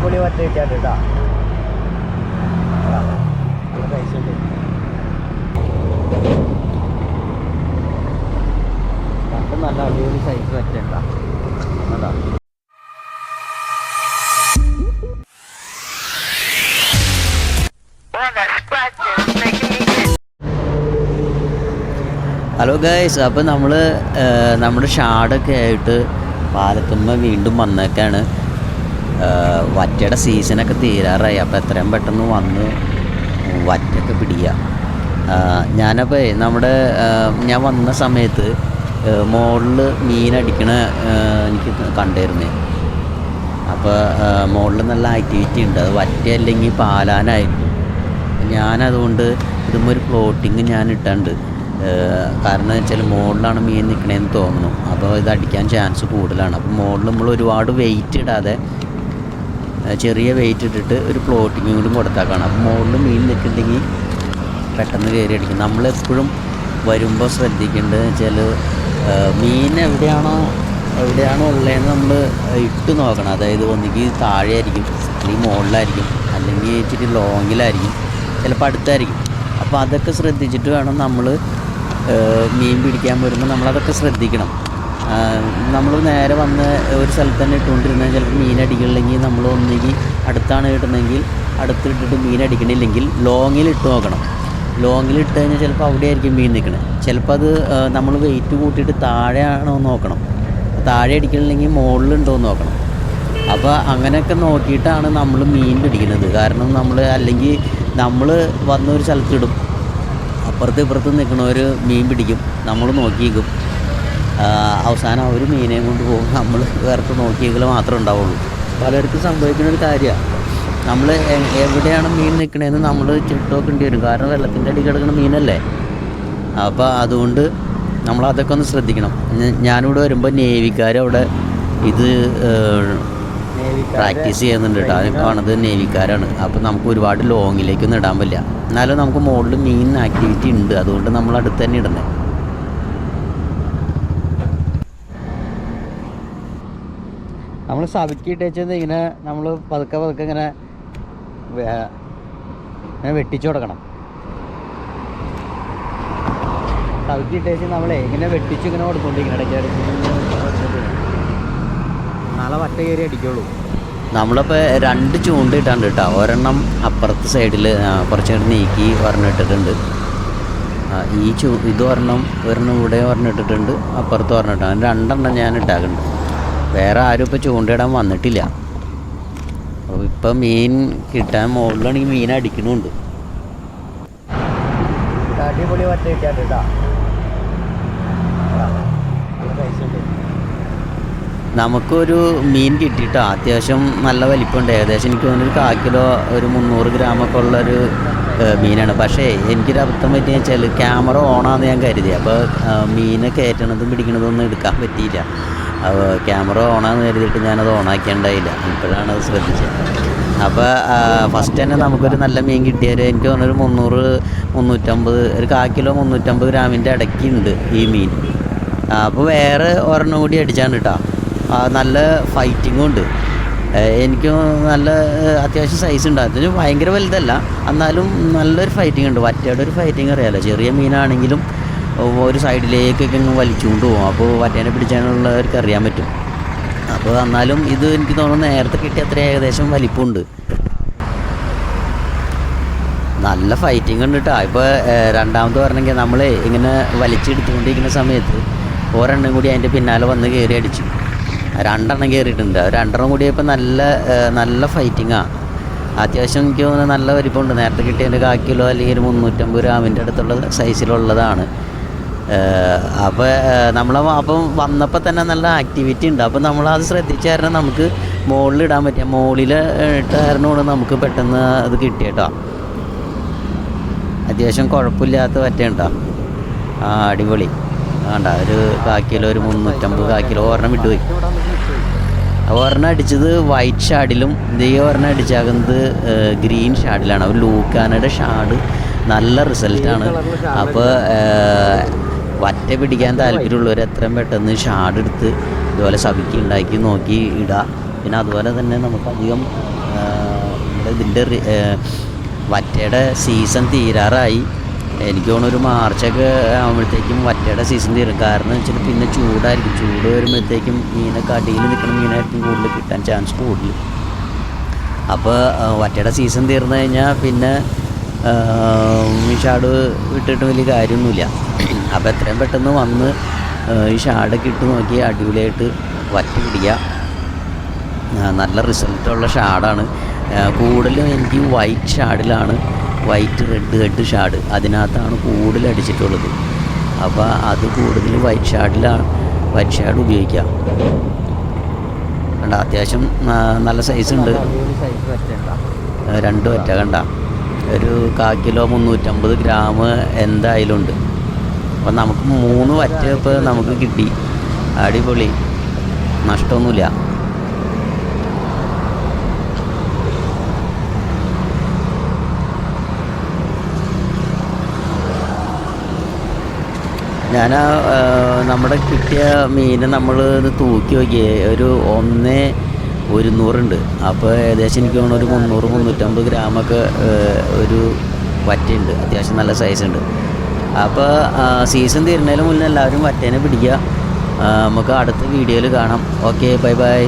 അടിപൊളി വറ്റ കിട്ടിയാണ്ട് കേട്ടോ പൈസ ഉണ്ട് നല്ല അടിപൊളി സൈസ് അതാ. ഹലോ ഗൈസ് അപ്പോൾ നമ്മൾ നമ്മുടെ ഷാഡൊക്കെ ആയിട്ട് പാലത്തുമ്മ വീണ്ടും വന്നേക്കാണ്. വറ്റയുടെ സീസണൊക്കെ തീരാറായി. അപ്പോൾ എത്രയും പെട്ടെന്ന് വന്ന് വറ്റൊക്കെ പിടിക്കുക ഞാനപ്പോൾ നമ്മുടെ ഞാൻ വന്ന സമയത്ത് മുകളിൽ മീനടിക്കണ എനിക്ക് കണ്ടായിരുന്നേ. അപ്പോൾ മുകളിൽ നല്ല ആക്ടിവിറ്റി ഉണ്ട്. അത് വറ്റയല്ലെങ്കിൽ പാലാനായിരിക്കും ഞാനതുകൊണ്ട് ഇതുമ്പോൾ ഒരു ഫ്ലോട്ടിങ് ഞാൻ ഇട്ടുണ്ട് കാരണം വെച്ചാൽ മുകളിലാണ് മീൻ നിൽക്കണേന്ന് തോന്നുന്നു. അപ്പോൾ ഇത് അടിക്കാൻ ചാൻസ് കൂടുതലാണ്. അപ്പോൾ മുകളിൽ നമ്മൾ ഒരുപാട് വെയിറ്റ് ഇടാതെ ചെറിയ വെയിറ്റ് ഇട്ടിട്ട് ഒരു പ്ലോട്ടിങ് കൂടി കൊടുത്താക്കാണ് അപ്പോൾ മുകളിൽ മീൻ നിൽക്കുന്നുണ്ടെങ്കിൽ പെട്ടെന്ന് കയറി അടിക്കും. നമ്മളെപ്പോഴും വരുമ്പോൾ ശ്രദ്ധിക്കേണ്ടത് വെച്ചാൽ മീൻ എവിടെയാണോ എവിടെയാണോ ഉള്ളതെന്ന് നമ്മൾ ഇട്ട് നോക്കണം. അതായത് ഒന്നുകിൽ താഴെ ആയിരിക്കും അല്ലെങ്കിൽ മുകളിലായിരിക്കും അല്ലെങ്കിൽ ഇച്ചിരി ലോങ്ങിലായിരിക്കും ചിലപ്പോൾ അടുത്തായിരിക്കും. അപ്പോൾ അതൊക്കെ ശ്രദ്ധിച്ചിട്ട് വേണം നമ്മൾ മീൻ പിടിക്കാൻ വരുമ്പോൾ നമ്മളതൊക്കെ ശ്രദ്ധിക്കണം. നമ്മൾ നേരെ വന്ന് ഒരു സ്ഥലത്ത് തന്നെ ഇട്ടുകൊണ്ടിരുന്നാൽ ചിലപ്പോൾ മീൻ അടിക്കണില്ലെങ്കിൽ നമ്മൾ ഒന്നുകിൽ അടുത്താണ് കിട്ടുന്നതെങ്കിൽ മീൻ അടിക്കണില്ലെങ്കിൽ ലോങ്ങിൽ ഇട്ട് നോക്കണം. ലോങ്ങിൽ ഇട്ട് കഴിഞ്ഞാൽ ചിലപ്പോൾ അവിടെ ആയിരിക്കും മീൻ നിൽക്കണത് ചിലപ്പോൾ അത് നമ്മൾ വെയിറ്റ് കൂട്ടിയിട്ട് താഴെയാണോ നോക്കണം. താഴെ അടിക്കണില്ലെങ്കിൽ മുകളിലുണ്ടോ എന്ന് നോക്കണം. അപ്പോൾ അങ്ങനെയൊക്കെ നോക്കിയിട്ടാണ് നമ്മൾ മീൻ പിടിക്കുന്നത്. കാരണം നമ്മൾ അല്ലെങ്കിൽ നമ്മൾ വന്ന ഒരു സ്ഥലത്തിടും. അപ്പുറത്ത് ഇപ്പുറത്ത് നിൽക്കണവർ മീൻ പിടിക്കും. നമ്മൾ നോക്കിയേക്കും. അവസാനം ഒരു മീനെയും കൊണ്ട് പോകും. നമ്മൾ വേറെ നോക്കിയെങ്കിൽ മാത്രമേ ഉണ്ടാവുള്ളൂ. പലർക്കും സംഭവിക്കുന്ന ഒരു കാര്യമാണ് നമ്മൾ എവിടെയാണ് മീൻ നിൽക്കണതെന്ന് നമ്മൾ ചിട്ടോക്കേണ്ടി വരും. കാരണം വെള്ളത്തിന്റെ അടി കിടക്കുന്ന മീനല്ലേ? അപ്പോൾ അതുകൊണ്ട് നമ്മൾ അതൊക്കെ ഒന്ന് ശ്രദ്ധിക്കണം. ഞാനിവിടെ വരുമ്പോൾ നേവിക്കാർ അവിടെ ഇത് പ്രാക്ടീസ് ചെയ്യുന്നുണ്ട് കേട്ടോ. അത് കാണുന്നത് നേവിക്കാരാണ്. അപ്പോൾ നമുക്ക് ഒരുപാട് ലോങ്ങിലേക്കൊന്നും ഇടാൻ പറ്റില്ല. എന്നാലും നമുക്ക് മുകളിൽ മീൻ ആക്ടിവിറ്റി ഉണ്ട്. അതുകൊണ്ട് നമ്മൾ അടുത്ത് തന്നെ ഇടണേ നമ്മൾ സബിക്കിട്ട് വെച്ചത് ഇങ്ങനെ നമ്മൾ പതുക്കെ പതുക്കെ ഇങ്ങനെ ഇങ്ങനെ വെട്ടിച്ചു കൊടുക്കണം. സബിക്കിട്ട് വെച്ച് നമ്മളെ ഇങ്ങനെ വെട്ടിച്ച് ഇങ്ങനെ കൊടുത്തോണ്ടിരിക്കണം ഇടയ്ക്ക്. നാളെ വട്ട കയറി അടിക്കുള്ളൂ. നമ്മളിപ്പോൾ രണ്ട് ചൂണ്ട ഇട്ടാണ്ട് കേട്ടോ ഒരെണ്ണം അപ്പുറത്തെ സൈഡിൽ കുറച്ച് കൂടി നീക്കി ഒരെണ്ണം ഇട്ടിട്ടുണ്ട് ഈ ചൂ ഇത് ഒരെണ്ണം ഒരെണ്ണം ഇവിടെ ഒരെണ്ണം ഇട്ടിട്ടുണ്ട് അപ്പുറത്ത് ഒരെണ്ണം ഇട്ടാണ് രണ്ടെണ്ണം ഞാൻ ഇട്ടാക്കുന്നുണ്ട്. വേറെ ആരും ഇപ്പോൾ ചൂണ്ടയിടാൻ വന്നിട്ടില്ല. അപ്പോൾ ഇപ്പം മീൻ കിട്ടാൻ മുകളിലാണെങ്കിൽ മീൻ അടിക്കണമുണ്ട് അടിപൊളി വറ്റ നമുക്കൊരു മീൻ കിട്ടിയിട്ടോ. അത്യാവശ്യം നല്ല വലിപ്പമുണ്ട് ഏകദേശം എനിക്ക് തോന്നുന്നു ഒരു കാ കിലോ ഒരു മുന്നൂറ് ഗ്രാമൊക്കെ ഉള്ളൊരു മീനാണ്. പക്ഷേ എനിക്കൊരു അബദ്ധം പറ്റിയ വെച്ചാൽ ക്യാമറ ഓണാന്ന് ഞാൻ കരുതി. അപ്പോൾ മീനെ കയറ്റണതും പിടിക്കണതും ഒന്നും എടുക്കാൻ പറ്റിയില്ല. അപ്പോൾ ക്യാമറ ഓണാന്ന് കരുതിയിട്ട് ഞാനത് ഓണാക്കിയിട്ടുണ്ടായില്ല ഇപ്പോഴാണ് അത് ശ്രദ്ധിച്ചത് അപ്പോൾ ഫസ്റ്റ് തന്നെ നമുക്കൊരു നല്ല മീൻ കിട്ടിയാൽ എനിക്ക് തോന്നുന്നൊരു മുന്നൂറ് മുന്നൂറ്റമ്പത് ഒരു കാ കിലോ മുന്നൂറ്റമ്പത് ഗ്രാമിന്റെ ഇടയ്ക്കുണ്ട് ഈ മീൻ. അപ്പോൾ വേറെ ഒരെണ്ണം കൂടി അടിച്ചാണ് കേട്ടോ നല്ല ഫൈറ്റിങ്ങും ഉണ്ട്. എനിക്ക് നല്ല അത്യാവശ്യം സൈസ് ഉണ്ട്. അതിന് ഭയങ്കര വലുതല്ല. എന്നാലും നല്ലൊരു ഫൈറ്റിംഗ് ഉണ്ട്. വറ്റയുടെ ഒരു ഫൈറ്റിംഗ് അറിയാമല്ലോ ചെറിയ മീനാണെങ്കിലും ഒരു സൈഡിലേക്കൊക്കെ ഇങ്ങ് വലിച്ചുകൊണ്ട് പോകും. അപ്പോൾ വറ്റേനെ പിടിച്ചാനുള്ളവർക്ക് അറിയാൻ പറ്റും. അപ്പോൾ എന്നാലും ഇത് എനിക്ക് തോന്നുന്നു നേരത്തെ കിട്ടിയ അത്ര ഏകദേശം വലിപ്പമുണ്ട് നല്ല ഫൈറ്റിംഗ് ഉണ്ട് കേട്ടോ ഇപ്പോൾ രണ്ടാമത് പറഞ്ഞെങ്കിൽ നമ്മൾ ഇങ്ങനെ വലിച്ചെടുത്തുകൊണ്ടിരിക്കുന്ന സമയത്ത് ഒരെണ്ണം കൂടി അതിന്റെ പിന്നാലെ വന്ന് കയറി അടിച്ചു. രണ്ടെണ്ണം കയറിയിട്ടുണ്ട്. രണ്ടെണ്ണം കൂടി ഇപ്പോൾ നല്ല നല്ല ഫൈറ്റിങ്ങാണ് അത്യാവശ്യം എനിക്ക് തോന്നുന്നത് നല്ല വലിപ്പമുണ്ട് നേരത്തെ കിട്ടിയതിന്റെ കാക്കിലോ കിലോ അല്ലെങ്കിൽ ഒരു മുന്നൂറ്റമ്പത് ഗ്രാമിന്റെ അടുത്തുള്ള സൈസിലുള്ളതാണ് അപ്പോൾ നമ്മൾ അപ്പം വന്നപ്പോൾ തന്നെ നല്ല ആക്ടിവിറ്റി ഉണ്ട്. അപ്പോൾ നമ്മൾ അത് ശ്രദ്ധിച്ച കാരണം നമുക്ക് മുകളിൽ ഇടാൻ പറ്റിയ മുകളിൽ ഇട്ട കാരണമാണ് നമുക്ക് പെട്ടെന്ന് അത് കിട്ടിയേട്ടോ അത്യാവശ്യം കുഴപ്പമില്ലാത്ത പറ്റുണ്ടോ ആ അടിപൊളി. വേണ്ട ഒരു കാക്കിലോ കിലോ ഒരു മുന്നൂറ്റമ്പത് കാക്കിലോ കിലോ ഒരെണ്ണം വിട്ടുപോയി. ഒരെണ്ണം അടിച്ചത് വൈറ്റ് ഷാഡിലും ഇതേ ഈ ഒരെണ്ണം അടിച്ചാകുന്നത് ഗ്രീൻ ഷാഡിലാണ് ഒരു ലൂക്കാനയുടെ ഷാഡ് നല്ല റിസൾട്ടാണ് അപ്പോൾ വറ്റ പിടിക്കാൻ താല്പര്യമുള്ളവർ എത്രയും പെട്ടെന്ന് ഷാഡ് എടുത്ത് ഇതുപോലെ സബിക്ക് ഉണ്ടാക്കി നോക്കി ഇടുക പിന്നെ അതുപോലെ തന്നെ നമുക്കധികം ഇതിന്റെ വറ്റയുടെ സീസൺ തീരാറായി. എനിക്ക് തോന്നുന്നു ഒരു മാർച്ചൊക്കെ ആകുമ്പോഴത്തേക്കും വറ്റയുടെ സീസൺ തീരും. കാരണം വെച്ചാൽ പിന്നെ ചൂടായിരിക്കും. ചൂട് വരുമ്പോഴത്തേക്കും മീനൊക്കെ അടിയിൽ നിൽക്കുന്ന മീനായിരിക്കും കൂടുതൽ കിട്ടാൻ ചാൻസ് കൂടുതൽ. അപ്പോൾ വറ്റയുടെ സീസൺ തീർന്നു കഴിഞ്ഞാൽ പിന്നെ ഷാഡ് വിട്ടിട്ട് വലിയ കാര്യമൊന്നുമില്ല. അപ്പോൾ എത്രയും പെട്ടെന്ന് വന്ന് ഈ ഷാഡൊക്കെ ഇട്ട് നോക്കി അടിപൊളിയായിട്ട് വറ്റി പിടിക്കുക നല്ല റിസൾട്ടുള്ള ഷാഡാണ്. കൂടുതലും എനിക്ക് വൈറ്റ് ഷാഡിലാണ് വൈറ്റ് റെഡ് റെഡ് ഷാഡ് അതിനകത്താണ് കൂടുതൽ അടിച്ചിട്ടുള്ളത്. അപ്പോൾ അത് കൂടുതൽ വൈറ്റ് ഷാഡിലാണ് വൈറ്റ് ഷാഡ് ഉപയോഗിക്കുക കണ്ട അത്യാവശ്യം നല്ല സൈസ് ഉണ്ട്. രണ്ട് ഒറ്റ കണ്ട. ഒരു കാ കിലോ മുന്നൂറ്റമ്പത് ഗ്രാം എന്തായാലും ഉണ്ട്. അപ്പം നമുക്ക് മൂന്ന് വറ്റ നമുക്ക് കിട്ടി. അടിപൊളി. നഷ്ടമൊന്നുമില്ല. ഞാൻ നമ്മുടെ കിട്ടിയ മീനെ നമ്മൾ തൂക്കി നോക്കിയേ. ഒരു ഒന്ന് ഒരുന്നൂറുണ്ട്. അപ്പോൾ ഏകദേശം എനിക്ക് തോന്നുന്നു ഒരു മുന്നൂറ് മുന്നൂറ്റമ്പത് ഗ്രാമൊക്കെ ഒരു വറ്റയുണ്ട് അത്യാവശ്യം നല്ല സൈസ് ഉണ്ട്. അപ്പോൾ സീസൺ തീരുന്നതിന് മുന്നേ എല്ലാവരും വറ്റേനെ പിടിക്കുക. നമുക്ക് അടുത്ത വീഡിയോയിൽ കാണാം. Okay bye bye